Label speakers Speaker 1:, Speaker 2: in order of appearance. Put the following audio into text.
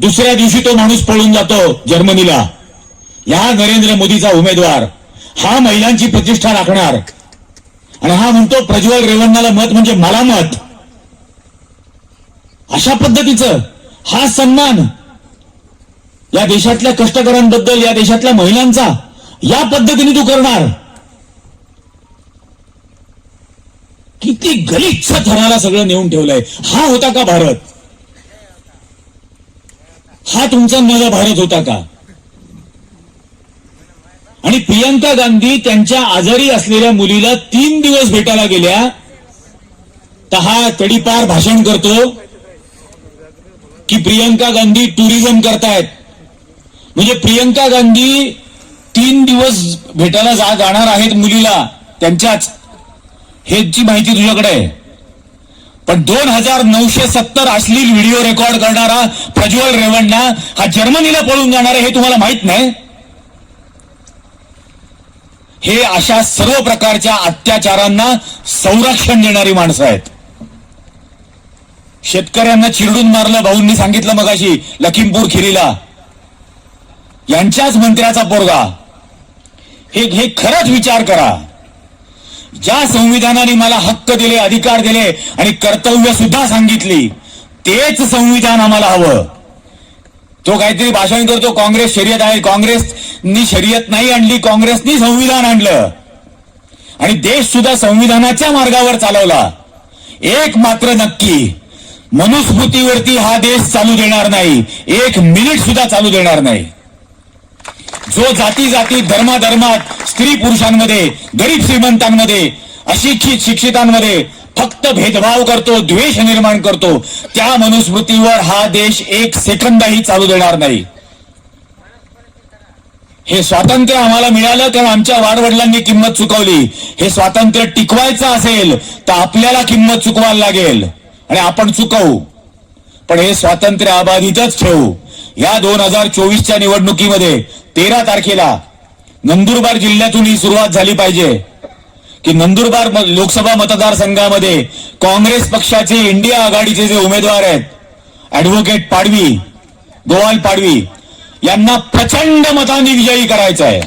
Speaker 1: दुसऱ्या दिवशी तो माणूस पळून जातो जर्मनीला. या नरेंद्र मोदीचा उमेदवार हा महिलांची प्रतिष्ठा राखणार. आणि हा म्हणतो प्रज्वल रेवण्णाला मत म्हणजे मला मत. अशा पद्धतीचं हा सन्मान या देशातल्या कष्टकऱ्यांबद्दल या देशातल्या महिलांचा या पद्धतीने तू करणार. किती गलिच्छ थराला सगळं नेऊन ठेवलंय. हा होता का भारत? हा तुमचा माझा भारत होता का? आणि प्रियंका गांधी त्यांच्या आजारी असलेल्या मुलीला तीन दिवस भेटायला गेल्या. तर हा तडीपार भाषण करतो की प्रियंका गांधी टुरिझम करतायत. म्हणजे प्रियंका गांधी तीन दिवस भेटायला जा जाणार आहेत मुलीला त्यांच्याच. हेची माहिती तुझ्याकडे आहे. पण दोन हजार नऊशे सत्तर अश्लील व्हिडिओ रेकॉर्ड करणारा प्रज्वल रेवण्णा हा जर्मनीला पळून जाणार आहे हे तुम्हाला माहीत नाही? हे अशा सर्व प्रकारच्या अत्याचारांना संरक्षण देणारी माणसं आहेत. शेतकऱ्यांना चिरडून मारलं भाऊंनी सांगितलं मगाशी लखीमपूर खिरीला. यांच्याच मंत्र्याचा पोरगा. हे हे खरंच विचार करा. ज्या संविधानाने मला हक्क दिले अधिकार दिले आणि कर्तव्य सुद्धा सांगितली तेच संविधान आम्हाला हवं. तो काहीतरी भाषण करतो काँग्रेस शर्यत आहे काँग्रेसनी शर्यत नाही आणली काँग्रेसनी संविधान आणलं. आणि देश सुद्धा संविधानाच्या मार्गावर चालवला. एक मात्र नक्की मनुस्मृतीवरती हा देश चालू देणार नाही एक मिनिट सुद्धा चालू देणार नाही. जो जाती जाती धर्माधर्मात स्त्री पुरुषांमध्ये गरीब श्रीमंतांमध्ये अशिक्षित शिक्षितांमध्ये फक्त भेदभाव करतो द्वेष निर्माण करतो. त्या मनुस्मृतीवर हा देश एक सेकंदही चालू देणार नाही. हे स्वातंत्र्य आम्हाला मिळालं कारण आमच्या वाडवडिलांनी किंमत चुकवली. हे स्वातंत्र्य टिकवायचं असेल तर आपल्याला किंमत चुकवायला लागेल. आणि आपण चुकवू. पण हे स्वातंत्र्य अबाधितच ठेवू. या दोन हजार चोवीसच्या निवडणुकीमध्ये तेरा तारखेला नंदुरबार जिल्ह्यातून ही सुरुवात झाली पाहिजे. की नंदुरबार लोकसभा मतदारसंघामध्ये काँग्रेस पक्षाचे इंडिया आघाडीचे जे उमेदवार आहेत ऍडव्होकेट पाडवी गोवाल पाडवी यांना प्रचंड मतांनी विजयी करायचं आहे